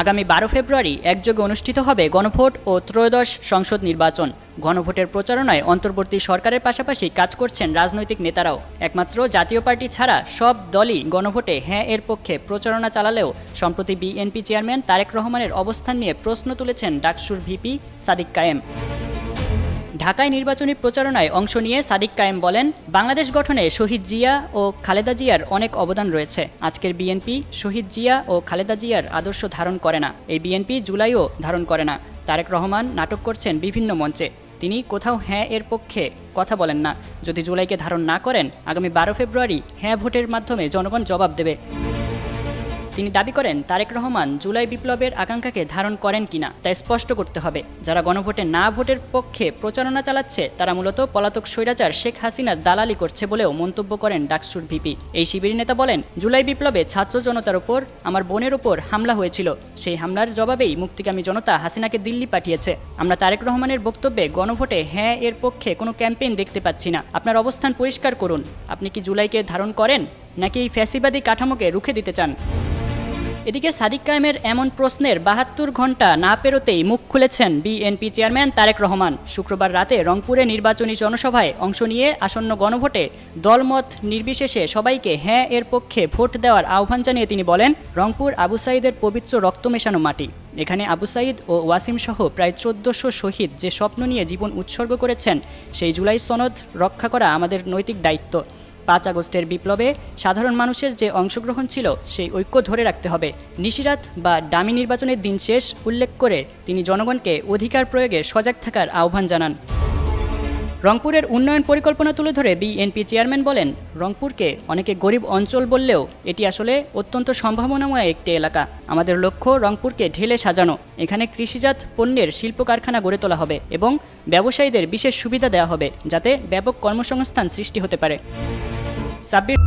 আগামী বারো ফেব্রুয়ারি একযোগে অনুষ্ঠিত হবে গণভোট ও ত্রয়োদশ সংসদ নির্বাচন। গণভোটের প্রচারণায় অন্তর্বর্তী সরকারের পাশাপাশি কাজ করছেন রাজনৈতিক নেতারাও। একমাত্র জাতীয় পার্টি ছাড়া সব দলই গণভোটে হ্যাঁ এর পক্ষে প্রচারণা চালালেও, সম্প্রতি বিএনপি চেয়ারম্যান তারেক রহমানের অবস্থান নিয়ে প্রশ্ন তুলেছেন ডাকসুর ভিপি সাদিক কায়েম। ঢাকায় নির্বাচনী প্রচারণায় অংশ নিয়ে সাদিক কায়েম বলেন, বাংলাদেশ গঠনে শহীদ জিয়া ও খালেদা জিয়ার অনেক অবদান রয়েছে। আজকের বিএনপি শহীদ জিয়া ও খালেদা জিয়ার আদর্শ ধারণ করে না। এই বিএনপি জুলাইও ধারণ করে না। তারেক রহমান নাটক করছেন বিভিন্ন মঞ্চে। তিনি কোথাও হ্যাঁ এর পক্ষে কথা বলেন না। যদি জুলাইকে ধারণ না করেন, আগামী বারো ফেব্রুয়ারি হ্যাঁ ভোটের মাধ্যমে জনগণ জবাব দেবে। তিনি দাবি করেন, তারেক রহমান জুলাই বিপ্লবের আকাঙ্ক্ষাকে ধারণ করেন কিনা তা স্পষ্ট করতে হবে। যারা গণভোটে না ভোটের পক্ষে প্রচারণা চালাচ্ছে, তারা মূলত পলাতক স্বৈরাচার শেখ হাসিনার দালালি করছে বলেও মন্তব্য করেন ডাকসুর ভিপি। এই শিবির নেতা বলেন, জুলাই বিপ্লবে ছাত্র জনতার ওপর আমার বোনের ওপর হামলা হয়েছিল। সেই হামলার জবাবেই মুক্তিকামী জনতা হাসিনাকে দিল্লি পাঠিয়েছে। আমরা তারেক রহমানের বক্তব্যে গণভোটে হ্যাঁ এর পক্ষে কোনো ক্যাম্পেইন দেখতে পাচ্ছি না। আপনার অবস্থান পরিষ্কার করুন। আপনি কি জুলাইকে ধারণ করেন, নাকি এই ফ্যাসিবাদী কাঠামোকে রুখে দিতে চান? এদিকে সাদিক কায়েমের এমন প্রশ্নের বাহাত্তর ঘণ্টা না পেরোতেই মুখ খুলেছেন বিএনপি চেয়ারম্যান তারেক রহমান। শুক্রবার রাতে রংপুরে নির্বাচনী জনসভায় অংশ নিয়ে আসন্ন গণভোটে দলমত নির্বিশেষে সবাইকে হ্যাঁ এর পক্ষে ভোট দেওয়ার আহ্বান জানিয়ে তিনি বলেন, রংপুর আবু সাইদের পবিত্র রক্ত মেশানো মাটি। এখানে আবু সাইদ ও ওয়াসিম সহ প্রায় চোদ্দশো শহীদ যে স্বপ্ন নিয়ে জীবন উৎসর্গ করেছেন, সেই জুলাই সনদ রক্ষা করা আমাদের নৈতিক দায়িত্ব। পাঁচ আগস্টের বিপ্লবে সাধারণ মানুষের যে অংশগ্রহণ ছিল সেই ঐক্য ধরে রাখতে হবে। নিশিরাত বা ডামি নির্বাচনের দিন শেষ উল্লেখ করে তিনি জনগণকে অধিকার প্রয়োগে সজাগ থাকার আহ্বান জানান। রংপুরের উন্নয়ন পরিকল্পনা তুলে ধরে বিএনপি চেয়ারম্যান বলেন, রংপুরকে অনেকে গরিব অঞ্চল বললেও এটি আসলে অত্যন্ত সম্ভাবনাময় একটি এলাকা। আমাদের লক্ষ্য রংপুরকে ঢেলে সাজানো। এখানে কৃষিজাত পণ্যের শিল্প কারখানা গড়ে তোলা হবে এবং ব্যবসায়ীদের বিশেষ সুবিধা দেওয়া হবে যাতে ব্যাপক কর্মসংস্থান সৃষ্টি হতে পারে। সাব্বির